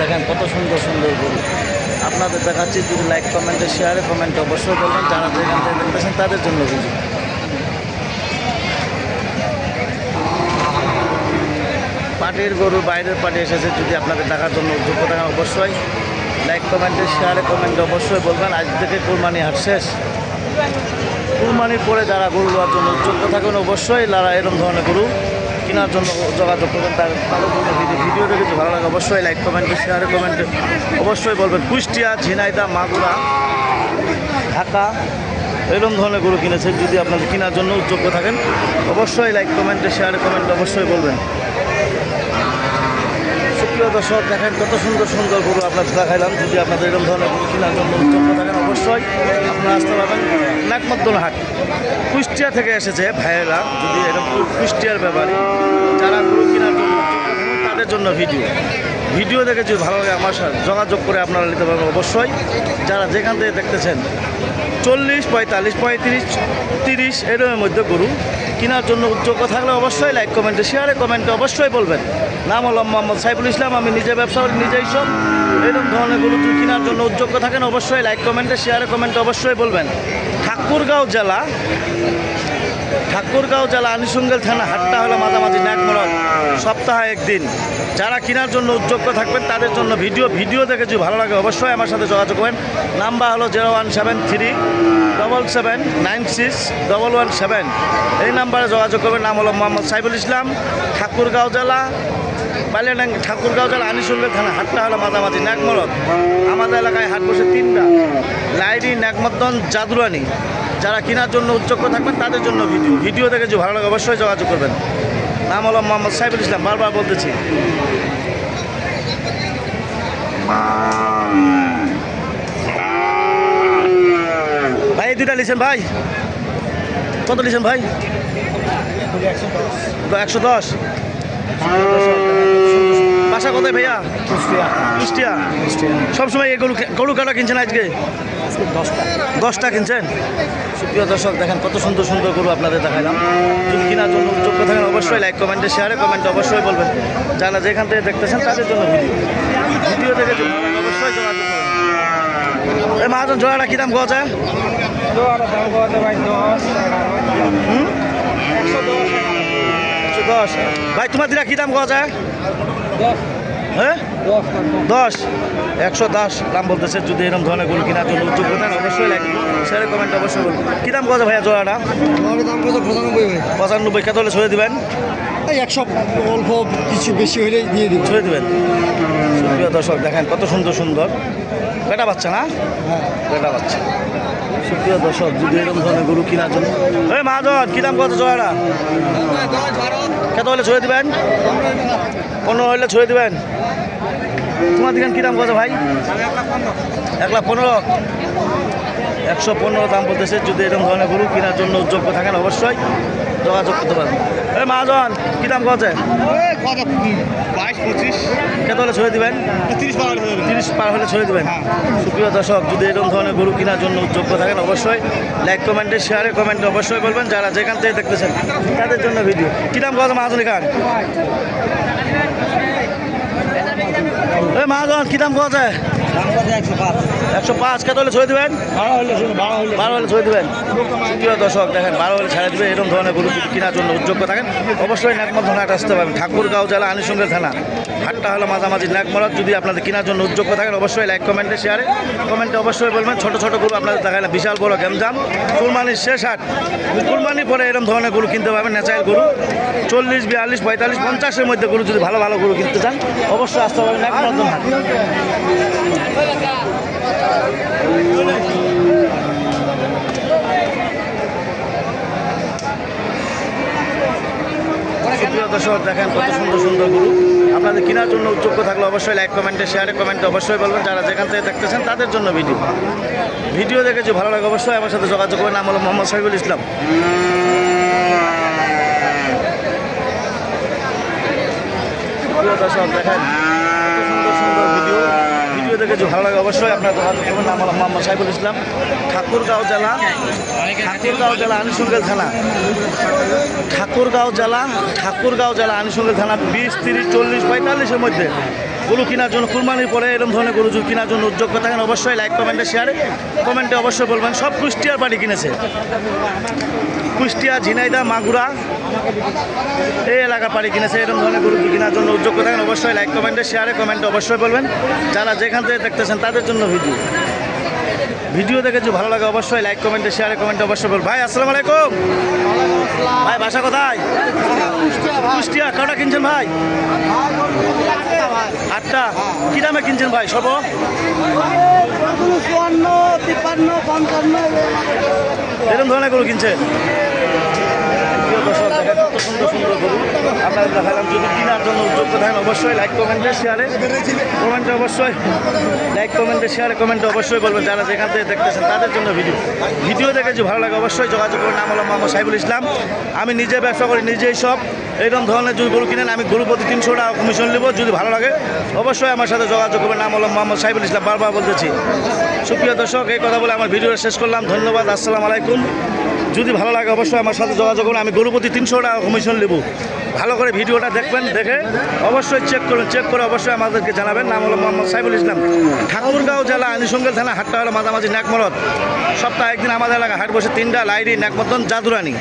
দেখেন কত সুন্দর সুন্দর গরু। আপনাদের দেখাচ্ছি, যদি লাইক কমেন্টে শেয়ারে কমেন্টে অবশ্যই বলবেন যারা যেখান থেকে দেখতেছেন, তাদের জন্য ভিডিও পার্টির গরু বাইরের পার্টি এসেছে, যদি আপনাদের দেখার জন্য উদ্যোগ থাকেন অবশ্যই লাইক কমেন্টে শেয়ারে কমেন্টে অবশ্যই বলবেন। আজ থেকে কুরবানি হাট শেষ। কুরবানির পরে যারা গরু নেওয়ার জন্য উদ্যোগ থাকেন, অবশ্যই তারা এরকম ধরনের গরু কেনার জন্য যোগাযোগ করবেন, তার তাদের জন্য ভিডিও ভিডিও দেখেছি, ভালো লাগে অবশ্যই লাইক কমেন্টে শেয়ারে কমেন্টে অবশ্যই বলবেন, কুষ্টিয়া, ঝিনাইদা, মাগুরা, ঢাকা, এরকম ধরনের গরু কিনেছেন যদি আপনাদের কেনার জন্য উদ্যোগ থাকেন, অবশ্যই লাইক কমেন্টে শেয়ারে কমেন্টে অবশ্যই বলবেন। সুপ্রিয় দর্শক, দেখেন কত সুন্দর সুন্দর গরু আপনাদের দেখাইলাম, যদি আপনাদের এরকম ধরনের গরু কেনার জন্য উদ্যোগ থাকেন অবশ্যই আপনারা আসতে পারবেন নাকমদ্দল হাট। কুষ্টিয়া থেকে এসেছে ভাইয়েরা, যদি এরকম কুষ্টিয়ার ব্যাপারে যারা গরু কেনার জন্য তাদের জন্য ভিডিও। ভিডিও দেখে যদি ভালো লাগে আমার সাথে যোগাযোগ করে আপনারা নিতে পারবেন অবশ্যই। যারা যেখান থেকে দেখতেছেন, চল্লিশ পঁয়তাল্লিশ, পঁয়ত্রিশ, তিরিশ এরকমের মধ্যে গরু কেনার জন্য উদ্যোগ থাকলে অবশ্যই লাইক কমেন্টে শেয়ারে কমেন্টে অবশ্যই বলবেন। নাম হল মোহাম্মদ সাইফুল ইসলাম, আমি নিজে ব্যবসা করি নিজেই সব। এরকম ধরনের গরু যদি কেনার জন্য উদ্যোগ থাকেন অবশ্যই লাইক কমেন্টে শেয়ারে কমেন্টে অবশ্যই বলবেন। ঠাকুরগাঁও জেলা ঠাকুরগাঁও জেলা আনিসুঙ্গেল থানা হাটটা হলো মাঝামাঝি ন্যাকমরদ সপ্তাহে একদিন। যারা কেনার জন্য উদ্যোগ থাকবেন, তাদের জন্য ভিডিও ভিডিও দেখে যদি ভালো লাগে অবশ্যই আমার সাথে যোগাযোগ করেন নাম্বার হলো zero one seven three double seven nine six double one seven. এই নাম্বারে যোগাযোগ করবেন। নাম হলো মোহাম্মদ সাইফুল ইসলাম, ঠাকুরগাঁও জেলা বালিয়াডাঙ্গ, ঠাকুরগাঁও জেলা আনিসুঙ্গেল থানা হাটটা হলো মাঝামাঝি ন্যাকমরদ আমাদের এলাকায় হাট বসে তিনটা। লাইডি ন্যাকমদ্দন জাদুরানি। যারা কেনার জন্য উদ্যোগ থাকবেন, তাদের জন্য ভিডিও। ভিডিও দেখে ভালো লাগে, অবশ্যই যোগাযোগ করবেন। নাম হলো মোহাম্মদ সাইফুল ইসলাম, বারবার বলতেছি। ভাই দুইটা লিছেন ভাই? কত লিছেন ভাই? একশো দশ? বাসা কোথায় ভাইয়া? কুষ্টিয়া। সবসময় এই গরু গরু কাটা কিনছেন আজকে? দশটা। কিনছেন? সুপ্রিয় দর্শক দেখেন কত সুন্দর সুন্দর গরু আপনাদের দেখালাম। যদি কেনার জন্য যোগ্য থাকেন অবশ্যই লাইক কমেন্টে শেয়ারে কমেন্টে অবশ্যই বলবেন। যারা যেখান থেকে দেখতেছেন তাদের জন্য ভিডিও ভিডিও লাগে অবশ্যই যোগাযোগ করবেন এই মহাজন জোড়াটা কী দাম একশো দশ ভাই তোমার দিরা কী দাম যায়? হ্যাঁ? দশ। একশো দশ। দাম বলতেছে যদি এরকম ধরনের গরু কেনার জন্য উদ্যোগ প্রধান অবশ্যই লাইক শেয়ারে কমেন্ট অবশ্যই বলুন। কী দাম কথা ভাইয়া জোড়াটা? পঁচানব্বই কত হলে ছড়ে দিবেন? এই একশো অল্প কিছু বেশি হলেই দিয়ে দিব। ছড়ে দিবেন? সুপ্রিয় দর্শক দেখেন কত সুন্দর সুন্দর। বেটা বাচ্চা না? হ্যাঁ। বেটা বাচ্চা? সুপ্রিয় দর্শক যদি এরকম ধরনের গরু কেনার জন্য এই মহাজন কী দাম কত জোড়াটা? কত হলে ছড়ে দিবেন? পনেরো হলে ছড়ে দিবেন? তোমার দিকেন কী দাম কত ভাই? এক লাখ পনেরো। একশো পনেরো দাম বলতেছে যদি এরকম ধরনের গরু কেনার জন্য যোগ্য থাকেন অবশ্যই। যোগাযোগ করতে পারেন এই মহাজন কী দাম কত বাইশ পঁচিশ। কত হলে ছড়ে দিবেন? তিরিশ পার তিরিশ পার হলে ছড়ে দেবেন। সুপ্রিয় দর্শক যদি এরকম ধরনের গরু কেনার জন্য যোগ্য থাকেন অবশ্যই লাইক কমেন্টে শেয়ারে কমেন্টে অবশ্যই বলবেন। যারা যেখান থেকে দেখতেছেন তাদের জন্য ভিডিও কী দাম কথা মহাজনী খান এই মহাজন কী দাম কথা একশো পাঁচ। একশো পাঁচ কত হলে ছড়ে দেবেন? বারো হলে ছড়ে দেবেন। প্রিয় দর্শক দেখেন বারো হলে ছেড়ে দেবে এরকম ধরনের গরু কেনার জন্য উদ্যোগ্য থাকেন অবশ্যই নাকমল থানা হাট আসতে পারবেন। ঠাকুরগাঁও জেলা আনিসঙ্গের থানা। হাটটা হলো মাঝামাঝি নাকমরদ যদি আপনাদের কেনার জন্য উদ্যোগ্য থাকেন অবশ্যই লাইক কমেন্টে শেয়ারে কমেন্টে অবশ্যই বলবেন ছোট ছোট গরু আপনাদের দেখালাম বিশাল বড় গ্যামজাম। কুরবানির শেষ হাট। কুরবানি পরে এরকম ধরনের গরু কিনতে পারবেন ন্যাচারাল গরু। চল্লিশ বিয়াল্লিশ পঁয়তাল্লিশ পঞ্চাশের মধ্যে গরু যদি ভালো ভালো গরু কিনতে চান অবশ্যই আসতে পারবেন দর্শক, দেখেন কত সুন্দর সুন্দর গরু। আপনাদের কেনার জন্য উদ্যোগ্য থাকলে অবশ্যই লাইক কমেন্টে শেয়ারে কমেন্টে অবশ্যই বলবেন। যারা যেখান থেকে দেখতেছেন, তাদের জন্য ভিডিও ভিডিও দেখে যে ভালো লাগে, অবশ্যই আমার সাথে যোগাযোগ করবেন নাম হলো মোহাম্মদ শহীদুল ইসলাম। দর্শক, দেখেন সুন্দর সুন্দর ভিডিও দেখে যে ভালো লাগে অবশ্যই আপনার করবেন নাম মোহাম্মদ সাইফুল ইসলাম, ঠাকুরগাঁও জেলা ঠাকুরগাঁও জেলা আনিসুঙ্গেল থানা। ঠাকুরগাঁও জেলা ঠাকুরগাঁও জেলা আনিসুঙ্গেল থানা, বিশ, তিরিশ, চল্লিশ, পঁয়তাল্লিশের মধ্যে। গরু কেনার জন্য কুরবানির পরে এরকম ধরনের গরু যদি কেনার জন্য উদ্যোগ থাকেন, অবশ্যই লাইক কমেন্টে শেয়ারে কমেন্টে অবশ্যই বলবেন। সব কুষ্টিয়ার বাড়ি কিনেছে। কুষ্টিয়া, ঝিনাইদা, মাগুরা এই এলাকা পাড়ি কিনেছে। এরকম ধরনের গরু কেনার জন্য উদ্যোগ থাকেন। অবশ্যই লাইক কমেন্টে শেয়ারে কমেন্টে অবশ্যই বলবেন। যারা যেখান থেকে দেখতেছেন তাদের জন্য ভিডিও ভিডিও দেখে যদি ভালো লাগে অবশ্যই লাইক কমেন্টে শেয়ারে কমেন্টে অবশ্যই বল ভাই, আসসালামু আলাইকুম। ভাই, বাসা কোথায়? কুষ্টিয়া, কটা কিনছেন ভাই? আটটা। কি দামে কিনছেন ভাই? সব চুয়ান্ন তিপ্পান্ন পঞ্চান্ন ধরনের গরু কত সুন্দর সুন্দর দেখালাম, যদি কেনার জন্য অবশ্যই লাইক শেয়ারে অবশ্যই লাইক অবশ্যই বলবেন, যারা যেখান থেকে দেখতেছেন তাদের জন্য ভিডিও ভিডিও ভালো লাগে, অবশ্যই নাম ইসলাম। আমি নিজে ব্যবসা করি, নিজেই সব। এইরকম ধরনের যদি গরু কিনেন আমি গরু প্রতি তিনশো টাকা কমিশন নেব, যদি ভালো লাগে, অবশ্যই আমার সাথে যোগাযোগ করবেন। নাম হলো মোহাম্মদ সাইবুল ইসলাম, বারবার বলতেছি। সুপ্রিয় দর্শক, এই কথা বলে আমার ভিডিওটা শেষ করলাম। ধন্যবাদ, আসসালামু আলাইকুম। যদি ভালো লাগে, অবশ্যই আমার সাথে যোগাযোগ করুন। আমি গরু প্রতি তিনশো টাকা কমিশন নেব। ভালো করে ভিডিওটা দেখবেন, দেখে অবশ্যই চেক করুন। চেক করে অবশ্যই আমাদেরকে জানাবেন। নাম হলো মোহাম্মদ সাইফুল ইসলাম। ঠাকুরগাঁও জেলা আনিসঙ্গেল থানা হাটটা হলো মাঝামাঝি নাকমরদ সপ্তাহে একদিন আমাদের এলাকা হাট বসে তিনটা লাইরি নাকমতন জাদুরানি।